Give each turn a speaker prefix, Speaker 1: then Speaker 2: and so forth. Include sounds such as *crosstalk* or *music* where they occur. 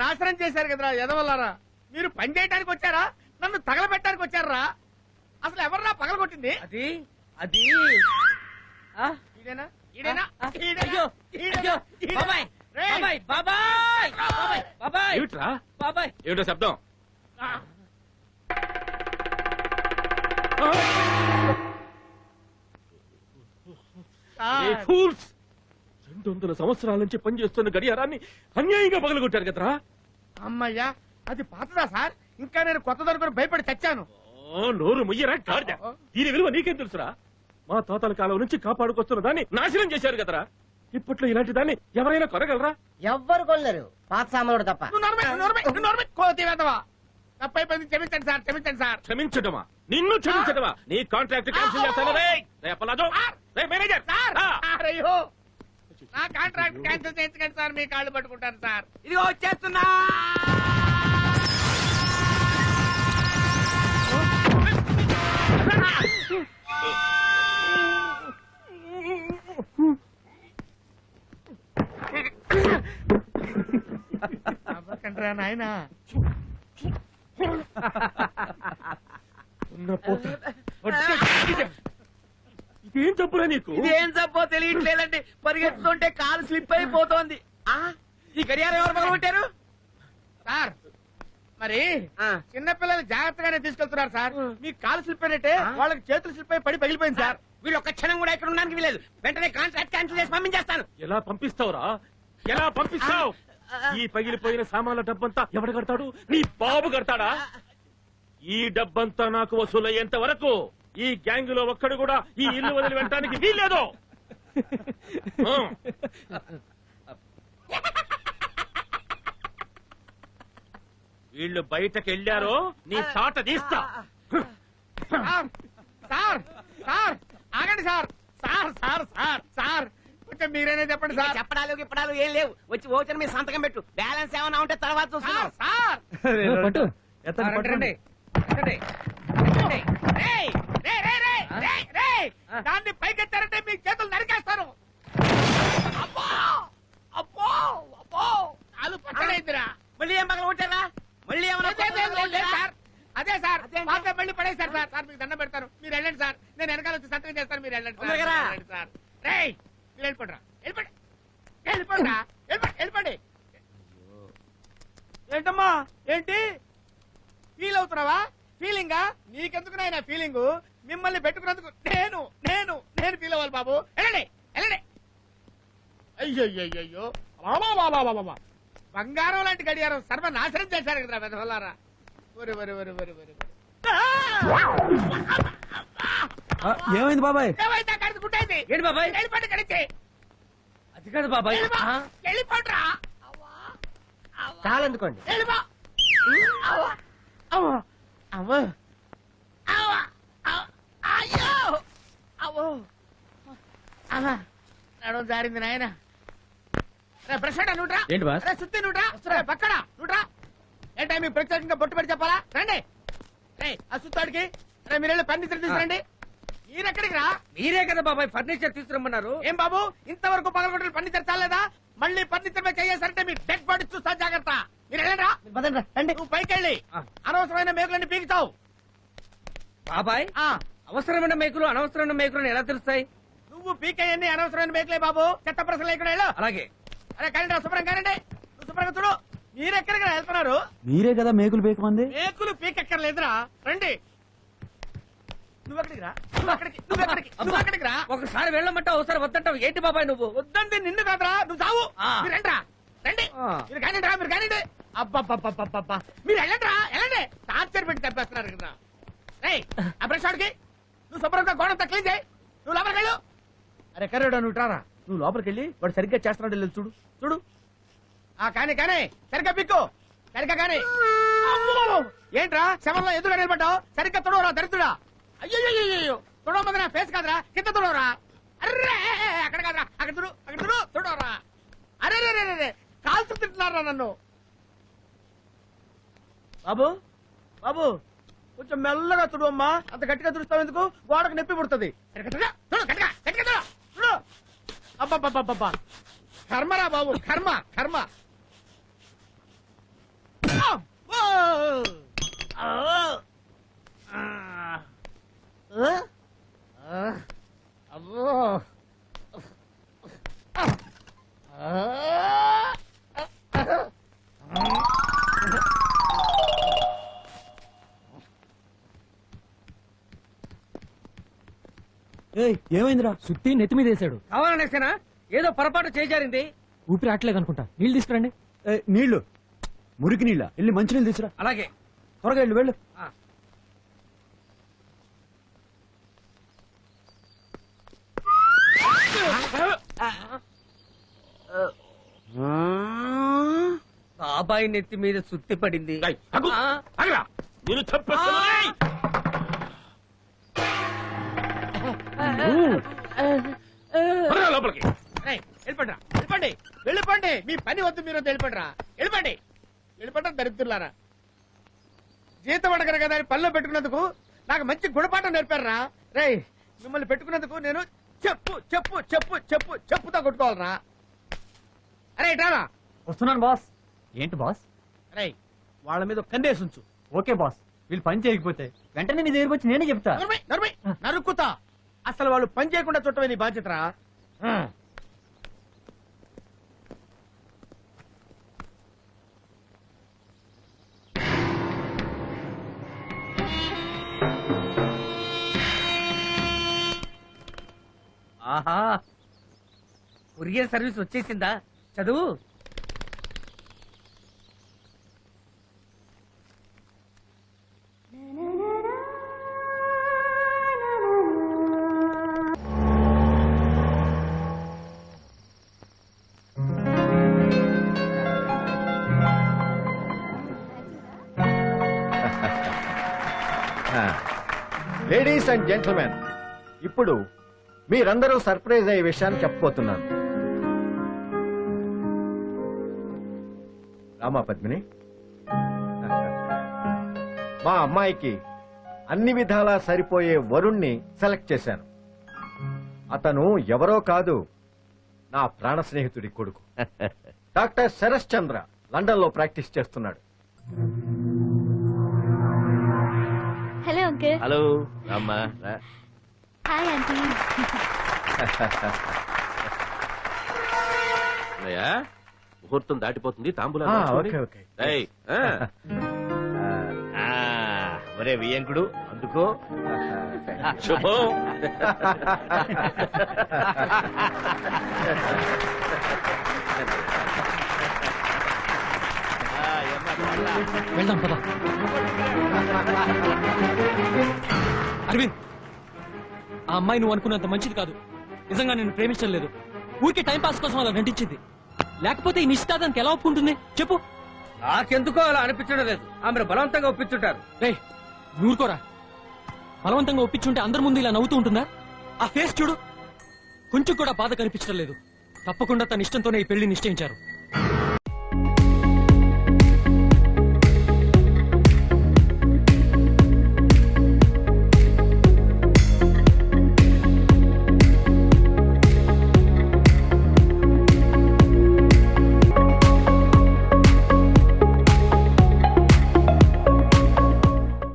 Speaker 1: నాశనం చేశారు కదరా ఎదవల్లారా మీరు పని చేయడానికి వచ్చారా? నన్ను తగలబెట్టడానికి వచ్చారా? అసలు ఎవర్రా పగలగొట్టింది?
Speaker 2: అది అది.
Speaker 3: ఏమిటో శబ్దం? రెండు వందల సంవత్సరాల నుంచి పనిచేస్తున్న గడియారాన్ని అన్యాయంగా పగలగొట్టారు కదరా?
Speaker 1: అమ్మయ్యా అది పాతదా సార్? ఇంకా నేను కొత్త దొరకని భయపడి చచ్చాను.
Speaker 3: ఓ, నోరు ముయ్యరా గాడిద. దీని విలువ నీకేం తెలుసురా? మా తాతల కాలం నుంచి కాపాడుకొస్తున్న దాన్ని నాశనం చేశారు కదరా. ఇప్పట్లో ఇలాంటి దాన్ని ఎవరైనా కొనగలరా?
Speaker 4: ఎవ్వరు కొనలేరు. పాత సామాన్లు తప్ప.
Speaker 1: నువ్వు నోర్మై, నోర్మై, నోర్మై, కోతి వేదవా క్షమించండి సార్ క్షమించండి సార్.
Speaker 3: క్షమించటమా? నిన్ను క్షమించటమా? నీ కాంట్రాక్ట్ క్యాన్సిల్ చేస్తాను? రే రే అప్పలాజో రే మేనేజర్.
Speaker 1: సార్.
Speaker 3: ఆ.
Speaker 1: సార్, అయ్యో. నా కాంట్రాక్ట్ క్యాన్సిల్ చేయించకండి సార్ మీ కాళ్ళు పట్టుకుంటాను సార్.
Speaker 2: ఇదిగో వచ్చేస్తున్నా.
Speaker 1: అవ్వకండ్రా నాయన.
Speaker 3: ఇదేం తప్పురా నీకు?
Speaker 2: ఇది ఏం చెప్పో తెలియట్లేదండి. పరిగెత్తుతుంటే కాలు స్లిప్ అయిపోతోంది ఆ ఈ గడియారం ఎవరు పగలగొట్టారు
Speaker 1: సార్ మరి
Speaker 2: ఆ.
Speaker 1: చిన్నపిల్లలు జాగ్రత్తగానే తీసుకెళ్తున్నారు సార్. మీ కాలు స్లిప్ అయినట్టే? వాళ్ళకి చేతులు స్లిప్ అయి పడి పగిలిపోయింది సార్.
Speaker 2: వీళ్ళు ఒక్క క్షణం కూడా ఇక్కడ ఉండడానికి వీలేదు వెంటనే కాంట్రాక్ట్ క్యాన్సిల్ చేసి పంపించేస్తాను.
Speaker 3: ఎలా పంపిస్తావురా? ఎలా పంపిస్తావు? ఈ పగిలిపోయిన సామాన్ల డబ్బంతా ఎవడు కడతాడు? నీ బాబు కడతాడా? ఈ డబ్బంతా నాకు వసూలయ్యేంత వరకు ఈ గ్యాంగ్లో ఒక్కడు కూడా ఈ ఇల్లు వదిలి వెళ్ళటానికి వీల్లేదు. *laughs* ఆ. వీళ్ళు బయటకు వెళ్ళారో నీ తాట తీస్తా.
Speaker 1: సార్ సార్ సార్ ఆగండి sir. Sir sir sir sir. కొంచెం మీరేనే చెప్పండి
Speaker 2: ఇంకా
Speaker 1: సార్.
Speaker 2: చెప్పడాలు గిప్పడాలు ఏం లేవు. వచ్చి ఓచన మీద సంతకం పెట్టు. బ్యాలెన్స్ ఏమైనా ఉంటే తర్వాత
Speaker 1: సార్
Speaker 2: చూస్తున్నాం
Speaker 1: సార్.
Speaker 2: రండి. రండి.
Speaker 1: దాన్ని పైకెత్తారంటే మీ చేతులు నరికేస్తాను అబ్బో! అబ్బో! అబ్బో! అది పక్కనైందిరా
Speaker 2: మళ్ళీ ఏం పగల కొట్టారా? మళ్ళీ ఏమైనా
Speaker 1: లేదు, లేదు, లేదు, లేదు, సార్. అదే సార్? పాత మళ్ళీ పడేశారు సార్. సార్ మీకు దండం పెడతాను. మీరు వెళ్ళండి సార్. నేను వెనకాల వచ్చి సంతకం చేస్తాను మీరు వెళ్ళండి సార్.
Speaker 2: రా.
Speaker 1: సార్. రేయ్ మీరు వెళ్ళిపోండి వెళ్ళిపోండి. వెళ్ళిపోండి వెళ్ళిపోండి ఏంటమ్మా? ఏంటి? ఫీల్ అవుతున్నావా? ఫీలింగా నీకెందుకు నాయన ఫీలింగ్ మిమ్మల్ని పెట్టుకున్నందుకు నేను నేను నేను ఫీల్ అవ్వాలి బాబు. వెళ్ళండి వెళ్ళండి. అయ్యయ్యో బంగారం లాంటి గడియారం సర్వనాశనం చేశారు కదా వెదవల్లారా ఒరి ఒరి ఒరి ఒరి ఒరి ఒరి.
Speaker 5: ఆ, ఏమైంది బాబాయ్?
Speaker 1: ఏమైంది? అక్కడ గుట్టయింది
Speaker 2: ఏంటి బాబాయ్?
Speaker 1: వెళ్ళిపోండి
Speaker 2: అది కాదు బాబాయ్?
Speaker 1: వెళ్ళిపోండ్రా వెళ్ళిపో. అవ్వ. అవ్వ. అవ్వ. అయ్యో అవ్వ. అవ్వ. నడుం జారింది నాయన. రే ప్రశ్న నుట్రా
Speaker 5: ఏంటి బాస్?
Speaker 1: సుత్తి నుట్రా రే పక్కన నుట్రా ఏంటా మీకు ప్రత్యేకంగా బొట్టు పెట్టి చెప్పాలా? రండి. రే ఆ సుత్తాడికి రే మీరు వెళ్ళి ఫర్నిచర్ తీసుకురండి. మీరెక్కడికి రా?
Speaker 2: మీరే కదా బాబాయ్ ఫర్నిచర్ తీసుకురమ్మన్నారు.
Speaker 1: ఏం బాబు? ఇంతవరకు పగలగొట్టిన ఫర్నిచర్ చాలేదా మళ్ళీ ఫర్నిచర్ మీద చేయేసరంటే మీ డెడ్ బాడీ చూస్తా జాగ్రత్త. మీరు వెళ్ళండి
Speaker 4: మీరు పదండి రా, రండి.
Speaker 1: నువ్వు పైకెళ్ళి.
Speaker 2: ఆ.
Speaker 1: అనవసరమైన మేకులన్నీ పీకుతావు.
Speaker 2: బాబాయ్?
Speaker 1: ఆ.
Speaker 2: అవసరమైన మేకులు అనవసరమైన మేకులు ఎలా తెలుస్తాయి?
Speaker 1: నువ్వు పీకేయన్ని అనవసరమైన మేకులే బాబు. చెత్త ప్రశ్నలు ఇక్కడ వెళ్ళు.
Speaker 2: అలాగే.
Speaker 1: అరే కానీ శుభ్రం కానండి. నువ్వు శుభ్రంగా చూడు. మీరెక్కడికి రా వెళ్తున్నారు?
Speaker 5: మీరే కదా మేకులు బేకమంది
Speaker 1: మేకులు పీకెక్కర్లేదురా. రండి. నువ్వు ఎక్కడికి రా? నువ్వు అక్కడికి నువ్వు ఎక్కడికి? నువ్వు అక్కడికి రా?
Speaker 2: ఒకసారి వెళ్ళమంటావు ఒకసారి వద్దంటావు. ఏంటి బాబాయ్ నువ్వు?
Speaker 1: వద్దండి నిన్ను కాదురా. నువ్వు చావు. మీరు రండి. రా రండి. మీరు కానివ్వండి రా మీరు అబ్బబ్బబ్బబ్బబ్బా మీరు వెళ్ళండి రా వెళ్ళండి. టార్చర్ పెట్టి తప్పేస్తున్నారు కదా. ఆడికి. నువ్వు శుభ్రంగా గోడ క్లీన్ చేయి. నువ్వు లోపలికి వెళ్ళు. అరే కర్రోడా నువ్వు రారా? నువ్వు లోపలికి వెళ్ళి వాడు సరిగ్గా చేస్తున్నాడు లేదు చూడు. చూడు. ఆ కానీ కానీ సరిగ్గా పిక్కు. సరిగ్గా కానీ! ఏంట్రా శవంలో ఎదురుగా నిలబడ్డావు? సరిగ్గా తుడవరా దరిద్రుడా? అయ్యో తుడవమంది నా ఫేస్ కాదురా. కింద తుడవరా? అర్రే అక్కడ కాదురా. అక్కడ తుడు అక్కడ తుడు తుడవరా? అరే రే, రే రే కాల్చు తింటున్నారా నన్ను? బాబు బాబు. కొంచెం మెల్లగా తుడమ్మా అంత గట్టిగా చూస్తావు ఎందుకు? గోడకు నొప్పి పుడుతుంది. కర్మరా బాబు కర్మ కర్మ.
Speaker 5: అబ్బో. ఏమైందిరా?
Speaker 6: సుత్తి నెత్తి మీద వేసాడు
Speaker 2: కావాలనేసేనా ఏదో పొరపాటు చేజారింది.
Speaker 6: ఊపిరి ఆటలేదు అనుకుంటా నీళ్ళు తీసుకురండి.
Speaker 5: ఏయ్, నీళ్ళు మురికి నీళ్ళ. వెళ్ళి మంచినీళ్ళు తీసురా
Speaker 2: అలాగే.
Speaker 5: త్వరగా వెళ్ళు వెళ్ళు.
Speaker 2: బాబాయ్ నెత్తి మీద సుత్తి పడింది.
Speaker 3: నేను
Speaker 1: వెళ్ళిపోండి. మీ పని వద్దు మీరు వెళ్ళిపోండి రా వెళ్ళిపోండి. వెళ్ళిపోండి దరిద్రులారా. జీతం అడగరు కదా అని పనిలో పెట్టుకున్నందుకు నాకు మంచి గుణపాఠం నేర్పారా రేయ్ మిమ్మల్ని పెట్టుకున్నందుకు నేను చెప్పు చెప్పు చెప్పు చెప్పు చెప్పుతో కొట్టుకోవాలరా. అరే ఇటారా
Speaker 6: వస్తున్నాను బాస్. ఏంటి బాస్?
Speaker 1: రేయ్ వాళ్ళ మీద ఉంచు.
Speaker 6: Okay boss. వీళ్ళు పని చేయకపోతే వెంటనే నీ దగ్గరికి వచ్చి నేనే చెప్తా.
Speaker 1: నరుక్కుతా. అసలు వాళ్ళు పని చేయకుండా చుట్టమే నీ బాధ్యతరా?
Speaker 2: ఆహా. కొరియర్ సర్వీస్ వచ్చేసిందా? చదువు.
Speaker 7: లేడీస్ అండ్ జెంటల్మెన్ ఇప్పుడు మీరందరూ సర్ప్రైజ్ అయ్యే విషయాన్ని చెప్పబోతున్నాను. రామా పద్మిని. మా అమ్మాయికి అన్ని విధాలా సరిపోయే వరుణ్ణి సెలెక్ట్ చేశాను. అతను ఎవరో కాదు నా ప్రాణ స్నేహితుడి కొడుకు. డాక్టర్ శరత్ చంద్ర లండన్లో ప్రాక్టీస్ చేస్తున్నాడు.
Speaker 8: Hello uncle.
Speaker 7: హలో రామ్మా.
Speaker 8: హాయ్ ఆంటీ
Speaker 3: అన్నయ్య, ముహూర్తం దాటిపోతుంది తాంబూలా
Speaker 7: ఆ, ఓకే ఓకే.
Speaker 9: ఒరే వియంకుడు అందుకో.
Speaker 3: శుభం.
Speaker 6: వెళ్దాం పద. అరవింద్ ఆ అమ్మాయి నువ్వు అనుకున్నంత మంచిది కాదు. నిజంగా నేను ప్రేమించడం లేదు. ఊరికే టైం పాస్ కోసం అలా నటించింది. లేకపోతే ఈ నిశ్చితార్థానికి ఎలా ఒప్పుకుంటుంది? చెప్పు.
Speaker 2: నాకెందుకో అలా అనిపించడం లేదు. ఆమె బలవంతంగా ఒప్పించుంటారు.
Speaker 6: రే నూరుకోరా. బలవంతంగా ఒప్పించుంటే అందరి ముందు ఇలా నవ్వుతూ ఉంటుందా? ఆ ఫేస్ చూడు. కొంచెం కూడా బాధ కనిపించడం లేదు. తప్పకుండా తన ఇష్టంతోనే ఈ పెళ్ళి నిశ్చయించారు.